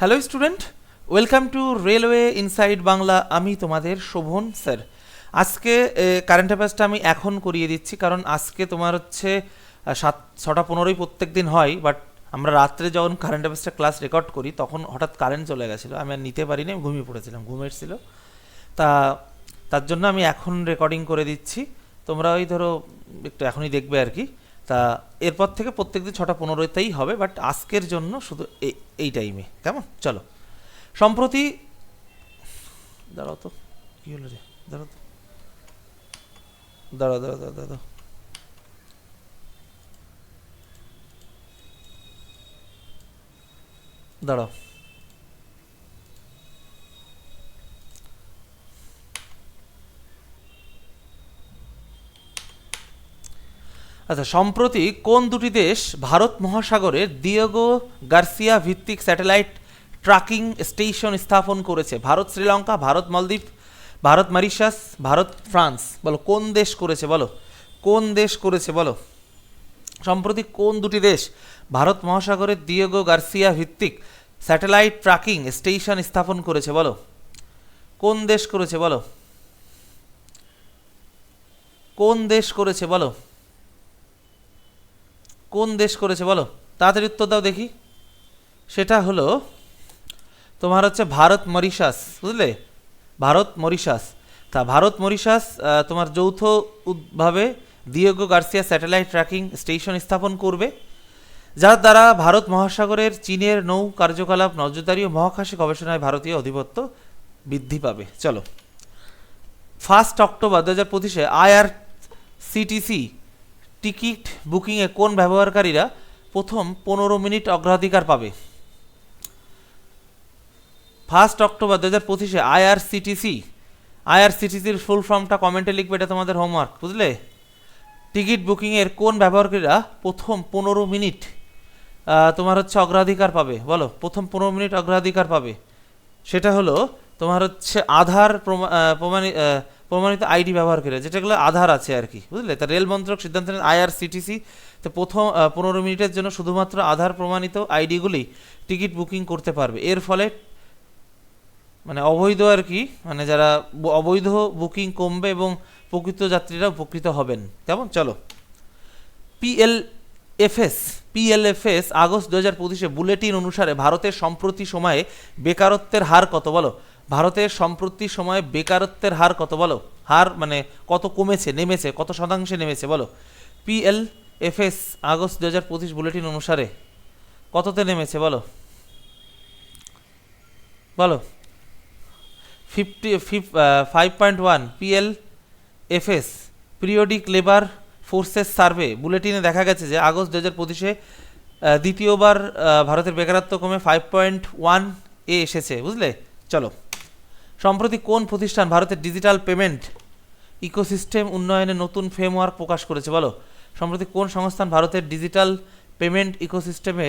Hello student welcome to railway inside Bangla আমি তোমাদের Shovan sir আজকে কারেন্ট অ্যাফেয়ার্সটা আমি এখন করিয়ে দিচ্ছি, কারণ আজকে তোমার হচ্ছে সাত, ছটা পনেরোই প্রত্যেক দিন হয় বাট আমরা রাত্রে যখন কারেন্ট অ্যাফেয়ার্সটা ক্লাস রেকর্ড করি, তখন হঠাৎ কারেন্ট চলে গেছিল। আমি আর নিতে পারিনি, আমি ঘুমিয়ে পড়েছিলাম, ঘুম এসেছিল। তা, তার জন্য আমি এখন রেকর্ডিং করে দিচ্ছি। তোমরা ওই ধরো, একটু এখনই দেখবে আর কি। তা এরপর থেকে প্রত্যেক দিন ছটা পনেরোতেই হবে বাট আজকের জন্য শুধু এই- টাইমে কেমন? চলো। সম্প্রতি, দাঁড়াও তো, কি হলো রে? দাঁড়াও দাঁড়াও দাঁড়াও দাঁড়াও দাঁড়াও। দাঁড়াও। আচ্ছা সম্প্রতি কোন দুটি দেশ ভারত মহাসাগরের দিয়েগো গার্সিয়া ভিত্তিক স্যাটেলাইট ট্র্যাকিং স্টেশন স্থাপন করেছে? Bharat Sri Lanka, Bharat Maldives, Bharat Mauritius, Bharat France. বলো, কোন দেশ করেছে? বলো, কোন দেশ করেছে? বলো। সম্প্রতি কোন দুটি দেশ ভারত মহাসাগরের দিয়েগো গার্সিয়া ভিত্তিক স্যাটেলাইট ট্র্যাকিং স্টেশন স্থাপন করেছে? বলো, কোন দেশ করেছে? বলো, কোন দেশ করেছে? বলো। কোন দেশ করেছে বলো? তাড়াতাড়ি উত্তর দাও দেখি। সেটা হলো, তোমার হচ্ছে ভারত মরিশাস, বুঝলে? ভারত মরিশাস। তা ভারত মরিশাস তোমার যৌথ উদ- ভাবে Diego Garcia satellite tracking station স্থাপন করবে। যার দ্বারা ভারত মহাসাগরের চীনের নৌ কার্যকলাপ নজরদারি ও মহাকাশে গবেষণায় ভারতীয় আধিপত্য বৃদ্ধি পাবে। চলো। ফার্স্ট অক্টোবর দু হাজার পঁচিশে আইআর সিটিসি টিকিট বুকিংয়ে কোন ব্যবহারকারীরা প্রথম পনেরো মিনিট অগ্রাধিকার পাবে? ফার্স্ট অক্টোবর দু হাজার পঁচিশে আইআরসিটিসি। আইআরসিটিসির ফুল ফর্মটা কমেন্টে লিখবে, এটা তোমাদের হোমওয়ার্ক বুঝলে? টিকিট বুকিংয়ের কোন ব্যবহারকারীরা প্রথম পনেরো মিনিট তোমার হচ্ছে অগ্রাধিকার পাবে, বলো, প্রথম পনেরো মিনিট অগ্রাধিকার পাবে। সেটা হলো তোমার হচ্ছে আধার প্রমাণি- প্রমাণিত আইডি ব্যবহার করে যেটাগুলো আধার আছে আর কি, বুঝলে? তা রেল মন্ত্রক সিদ্ধান্ত নেন আইআরসিটিসি। তো প্রথম পনেরো মিনিটের জন্য শুধুমাত্র আধার প্রমাণিত আইডিগুলি টিকিট বুকিং করতে পারবে। এর ফলে মানে অবৈধ আর কি মানে যারা অবৈধ বুকিং কমবে এবং প্রকৃত যাত্রীরা উপকৃত হবেন। কেমন? চলো। পিএলএফএস পিএলএফএস আগস্ট দু হাজার পঁচিশে বুলেটিন অনুসারে ভারতের সম্প্রতি সময়ে বেকারত্বের হার কত বলো? ভারতের সম্প্রতি সময়ে বেকারত্বের হার কত বলো? হার মানে কত কমেছে, নেমেছে, কত শতাংশে নেমেছে বলো? পিএলএফএস আগস্ট দু হাজার পঁচিশ বুলেটিন অনুসারে কততে নেমেছে বলো? বলো। ফিফটি, ফিফ five point one PL FS periodic labour forces survey বুলেটিনে দেখা গেছে যে আগস্ট দু হাজার পঁচিশে দ্বিতীয়বার ভারতের বেকারত্ব কমে ফাইভ পয়েন্ট ওয়ান এ এসেছে, বুঝলে? চলো। সম্প্রতি কোন প্রতিষ্ঠান ভারতের ডিজিটাল পেমেন্ট ইকোসিস্টেম উন্নয়নে নতুন ফ্রেমওয়ার্ক প্রকাশ করেছে? বলো। সম্প্রতি কোন সংস্থান ভারতের ডিজিটাল পেমেন্ট ইকোসিস্টেমে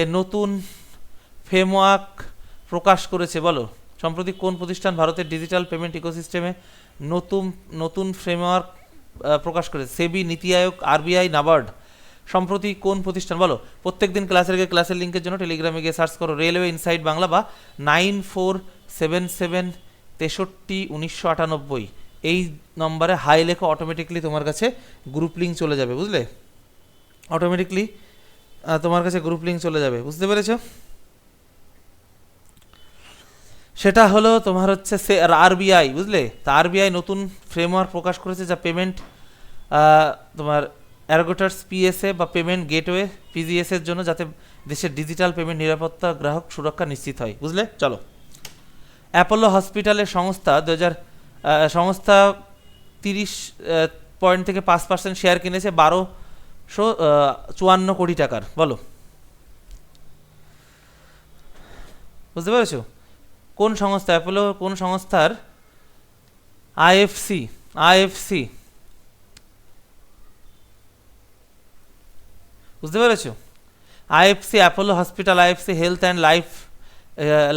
এ নতুন ফ্রেমওয়ার্ক প্রকাশ করেছে? বলো। সম্প্রতি কোন প্রতিষ্ঠান ভারতের ডিজিটাল পেমেন্ট ইকোসিস্টেমে নতুন নতুন ফ্রেমওয়ার্ক প্রকাশ করেছে? সেবি, নীতি আয়োগ, আরবিআই, নাবার্ড। সম্প্রতি কোন প্রতিষ্ঠান? বলো। প্রত্যেক দিন ক্লাসের গিয়ে ক্লাসের লিঙ্কের জন্য টেলিগ্রামে গিয়ে সার্চ করো রেলওয়ে ইনসাইড বাংলা বা নাইন ফোর সেভেন সেভেন তেষট্টি উনিশশো আটানব্বই। এই নম্বরে হাই লেখো অটোমেটিকলি তোমার কাছে গ্রুপ লিঙ্ক চলে যাবে, বুঝলে? অটোমেটিকলি তোমার কাছে গ্রুপ লিঙ্ক চলে যাবে, বুঝতে পেরেছ? সেটা হলো তোমার হচ্ছে সে আরবিআই বুঝলে? তা আরবিআই নতুন ফ্রেমওয়ার্ক প্রকাশ করেছে যা পেমেন্ট তোমার অ্যারগোটার্স পিএসএ বা পেমেন্ট গেটওয়ে পিজিএস এর জন্য যাতে দেশের ডিজিটাল পেমেন্ট নিরাপত্তা গ্রাহক সুরক্ষা নিশ্চিত হয়, বুঝলে? চলো। অ্যাপোলো হসপিটালের সংস্থা দু হাজার সংস্থা তিরিশ পয়েন্ট থেকে পাঁচ পার্সেন্ট শেয়ার কিনেছে বারোশো চুয়ান্ন কোটি টাকার। বলো। বুঝতে পেরেছ? কোন সংস্থা? অ্যাপোলো কোন সংস্থার? IFC IFC. বুঝতে পেরেছ? IFC, Apollo hospital, IFC health and life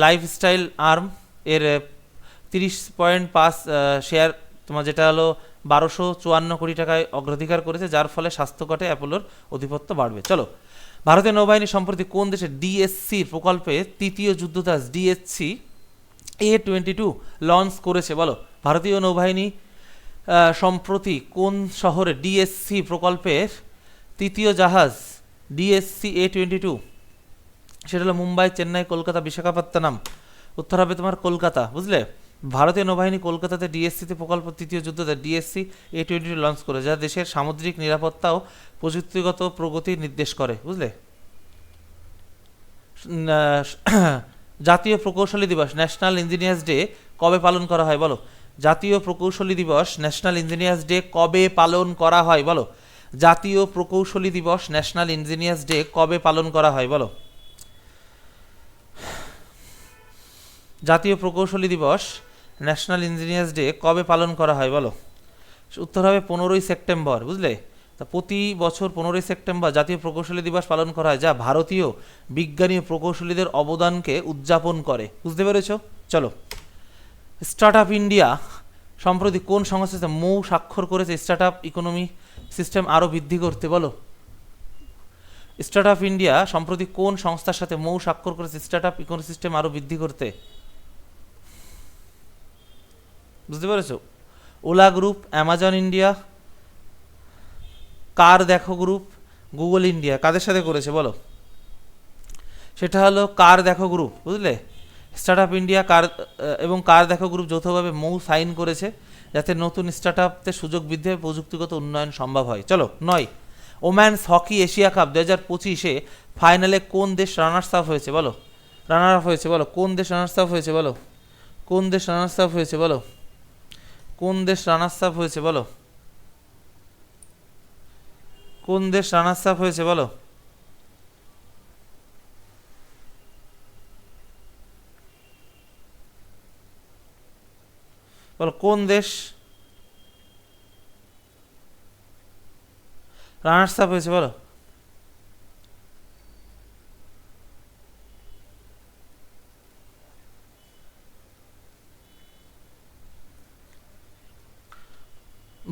lifestyle arm. এর তিরিশ পয়েন্ট পাঁচ শেয়ার তোমার যেটা হলো বারোশো চুয়ান্ন কোটি টাকায় অগ্রাধিকার করেছে, যার ফলে স্বাস্থ্যকটে অ্যাপোলোর অধিপত্য বাড়বে। চলো, ভারতীয় নৌবাহিনী সম্প্রতি কোন দেশে ডিএসসি প্রকল্পে তৃতীয় যুদ্ধজাহাজ DSC A twenty two launch করেছে? বলো, ভারতীয় নৌবাহিনী সম্প্রতি কোন শহরে ডিএসসি প্রকল্পের তৃতীয় জাহাজ ডিএসসি এ টোয়েন্টি টু সেটা হলো মুম্বাই, চেন্নাই, কলকাতা, বিশাখাপত্তনম। উত্তর হবে তোমার কলকাতা, বুঝলে? ভারতীয় নৌবাহিনী কলকাতাতে ডিএসসিতে প্রকল্প, তৃতীয় যুদ্ধতে ডিএসসি এ টোয়েন্টি লঞ্চ করে, যা দেশের সামুদ্রিক নিরাপত্তা ও প্রযুক্তিগত প্রগতি নির্দেশ করে, বুঝলে? জাতীয় প্রকৌশলী দিবস ন্যাশনাল ইঞ্জিনিয়ার্স ডে কবে পালন করা হয়, বলো? জাতীয় প্রকৌশলী দিবস ন্যাশনাল ইঞ্জিনিয়ার্স ডে কবে পালন করা হয়, বলো? জাতীয় প্রকৌশলী দিবস ন্যাশনাল ইঞ্জিনিয়ার্স ডে কবে পালন করা হয়, বলো? জাতীয় প্রকৌশলী দিবস ন্যাশনাল ইঞ্জিনিয়ার্স ডে কবে পালন করা হয় বলো? উত্তর হবে পনেরোই সেপ্টেম্বর, বুঝলে? তা প্রতি বছর পনেরোই সেপ্টেম্বর জাতীয় প্রকৌশলী দিবস পালন করা হয়, যা ভারতীয় বিজ্ঞানী ও প্রকৌশলীদের অবদানকে উদযাপন করে। বুঝতে পেরেছ? চলো। স্টার্ট আপ ইন্ডিয়া সম্প্রতি কোন সংস্থার সাথে মৌ স্বাক্ষর করেছে স্টার্ট আপ ইকোনমি সিস্টেম আরও বৃদ্ধি করতে বলো? স্টার্ট আপ ইন্ডিয়া সম্প্রতি কোন সংস্থার সাথে মৌ স্বাক্ষর করেছে স্টার্ট আপ ইকোনমি সিস্টেম আরও বৃদ্ধি করতে? বুঝতে পেরেছ? ওলা গ্রুপ অ্যামাজন ইন্ডিয়া কার দেখো গ্রুপ গুগল ইন্ডিয়া কাদের সাথে করেছে বলো? সেটা হলো কার দেখো গ্রুপ বুঝলে? স্টার্ট আপ ইন্ডিয়া কার এবং কার দেখো গ্রুপ যৌথভাবে মৌ সাইন করেছে যাতে নতুন স্টার্ট আপতে সুযোগ বৃদ্ধি প্রযুক্তিগত উন্নয়ন সম্ভব হয়। চলো, নয়। ওম্যানস হকি এশিয়া কাপ দু হাজার পঁচিশে ফাইনালে কোন দেশ রানার্স আপ হয়েছে বলো? রানার আপ হয়েছে বলো। কোন দেশ রানার্স আপ হয়েছে বলো? কোন দেশ রানার্স আপ হয়েছে বলো? কোন দেশ রানার্স আপ হয়েছে বলো? কোন দেশ রানার্স আপ হয়েছে বলো? বলো, কোন দেশ রানার্স আপ হয়েছে বলো?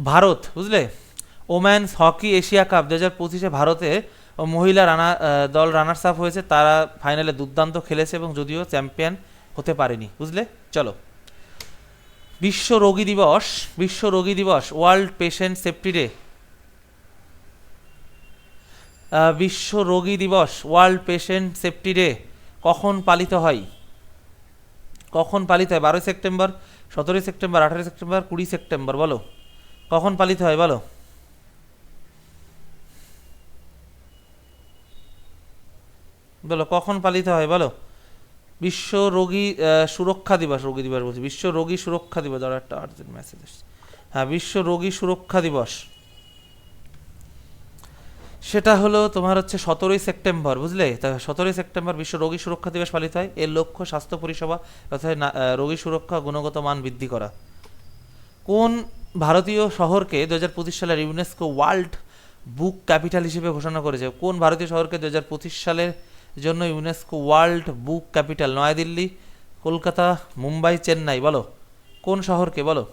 ভারত, বুঝলে? ওম্যানস হকি এশিয়া কাপ দু হাজার পঁচিশে ভারতে মহিলা রানা দল রানার্স আপ হয়েছে। তারা ফাইনালে দুর্দান্ত খেলেছে এবং যদিও চ্যাম্পিয়ন হতে পারেনি, বুঝলে? চলো। বিশ্ব রোগী দিবস, বিশ্ব রোগী দিবস, ওয়ার্ল্ড পেশেন্ট সেফটি ডে। বিশ্ব রোগী দিবস, ওয়ার্ল্ড পেশেন্ট সেফটি ডে। কখন পালিত হয়? কখন পালিত হয়? বারোই সেপ্টেম্বর, সতেরোই সেপ্টেম্বর, আঠারোই সেপ্টেম্বর, কুড়ি সেপ্টেম্বর, বলো। কখন পালিত হয় বলো? বলো, কখন পালিত হয় বলো? বিশ্ব রোগী সুরক্ষা দিবস, রোগী দিবস বলছি, বিশ্ব রোগী সুরক্ষা দিবস, আর একটা আর্জেন্ট মেসেজ হ্যাঁ বিশ্ব রোগী সুরক্ষা দিবস। সেটা হলো তোমার হচ্ছে সতেরোই সেপ্টেম্বর, বুঝলে? তা সতেরোই সেপ্টেম্বর বিশ্ব রোগী সুরক্ষা দিবস পালিত হয়। এর লক্ষ্য স্বাস্থ্য পরিষেবা তথা রোগী সুরক্ষা গুণগত মান বৃদ্ধি করা। কোন ভারতীয় শহরকে দু হাজার পঁচিশ সালের ইউনেস্কো ওয়ার্ল্ড বুক ক্যাপিটাল হিসেবে ঘোষণা করেছে। কোন ভারতীয় শহরকে দু হাজার পঁচিশ সালের জন্য UNESCO world book capital? New Delhi, Kolkata, Mumbai, Chennai, বলো। কোন শহরকে, বলো।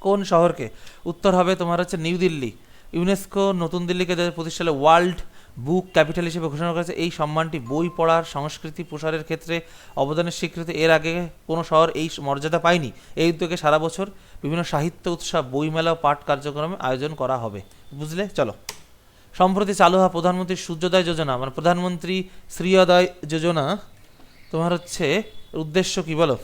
কোন শহরকে? উত্তর হবে তোমার হচ্ছে নিউ দিল্লি। ইউনেস্কো নতুন দিল্লিকে দু হাজার পঁচিশ সালে ওয়ার্ল্ড বুক ক্যাপিটাল হিসেবে ঘোষণা করেছে। এই সম্মানটি বই পড়ার, সংস্কৃতি প্রসারের ক্ষেত্রে, অবদানের স্বীকৃতি। এর আগে কোনো শহর এই মর্যাদা পায়নি। এই উদ্যোগে সারা বছর বিভিন্ন সাহিত্য উৎসব, বইমেলা পাঠ কার্যক্রমে আয়োজন করা হবে। বুঝলে? চলো। সম্প্রতি চালু হওয়া প্রধানমন্ত্রী সূর্যোদয় যোজনা মানে প্রধানমন্ত্রী শ্রীয়োদয় যোজনা, তোমার হচ্ছে উদ্দেশ্য কি বলো?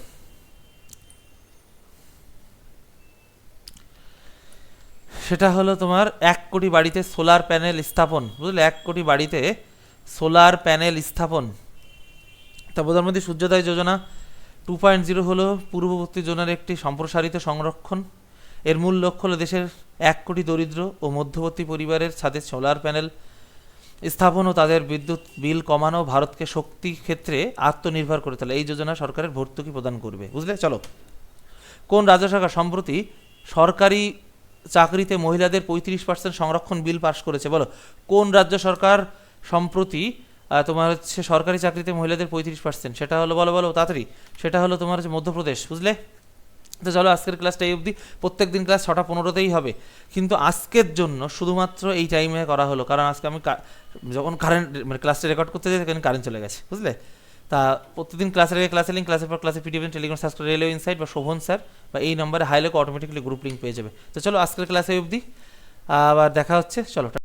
সেটা হলো তোমার এক কোটি বাড়িতে সোলার প্যানেল স্থাপন। বুঝলে? এক কোটি বাড়িতে সোলার প্যানেল স্থাপন। তা প্রধানমন্ত্রী সূর্যোদয় যোজনা টু পয়েন্ট জিরো হলো পূর্ববর্তী যোজনার একটি সম্প্রসারিত সংরক্ষণ। এর মূল লক্ষ্য হলো দেশের এক কোটি দরিদ্র ও মধ্যবর্তী পরিবারের ছাদে সোলার প্যানেল স্থাপন ও তাদের বিদ্যুৎ বিল কমানো ভারতকে শক্তি ক্ষেত্রে আত্মনির্ভর করে তোলা। এই যোজনা সরকারের ভর্তুকি প্রদান করবে। বুঝলে? চলো। কোন রাজ্য সরকার সম্প্রতি সরকারি চাকরিতে মহিলাদের পঁয়ত্রিশ পার্সেন্ট সংরক্ষণ বিল পাশ করেছে? বলো। কোন রাজ্য সরকার সম্প্রতি তোমার হচ্ছে সরকারি চাকরিতে মহিলাদের পঁয়ত্রিশ পার্সেন্ট সেটা হলো, বলো বলো, তাড়াতাড়ি। সেটা হলো তোমার হচ্ছে মধ্যপ্রদেশ, বুঝলে? তো চলো, আজকের ক্লাসটা এই অবধি। প্রত্যেক দিন ক্লাস ছটা পনেরোতেই হবে। কিন্তু আজকের জন্য শুধুমাত্র এই টাইমে করা হলো। কারণ আজকে আমি যখন কারেন্ট মানে ক্লাসটা রেকর্ড করতে যাই, তখন কারেন্ট চলে গেছে, বুঝলে? তা প্রতিদিন ক্লাসের আগে ক্লাসের লিঙ্ক ক্লাসের পর ক্লাসে PDF Telegram subscribe railway insight বা শোভন স্যার বা এই নম্বরে হাইলে অটোমেটিক্যালি গ্রুপ লিঙ্ক পেয়ে যাবে। তো চলো, আজকের ক্লাসে অবধি। আবার দেখা হচ্ছে। চলো